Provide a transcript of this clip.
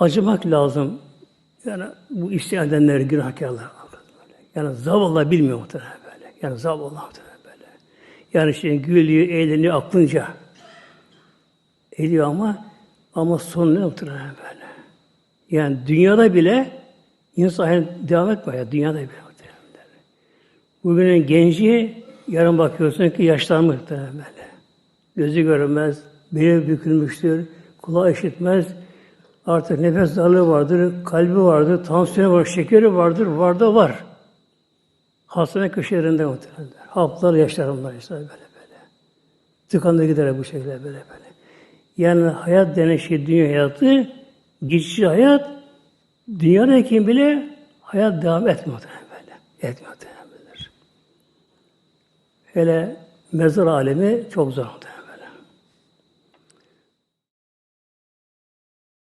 acımak lazım. Yani bu isyan edenler günahkarlar. Yani zavallı bilmiyor muhtemelen böyle. Yani zavallı muhtemelen böyle. Yani şey gülüyor, eğleniyor aklınca. Ediyor ama ama sonu ne muhtemelen böyle. Yani dünyada bile insan devam etmiyor. ya, Dünyada bile muhtemelen. Bugünün genci yarın bakıyorsun ki yaşlanmış muhtemelen böyle. Gözü görünmez, beli bükülmüştür, kulağı işitmez, artık nefes darlığı vardır, kalbi vardır, tansiyonu var, şekeri vardır, var da var. Hastane köşelerinde muhtemelen. Haplar yaşlar onlar işte böyle böyle. Tıkandı gider bu şekilde böyle böyle. Yani hayat denen şey dünya hayatı, geçici hayat, dünyadayken bile hayat devam etmiyor böyle. Etmiyor. Hele mezar alemi çok zor muhtemelen.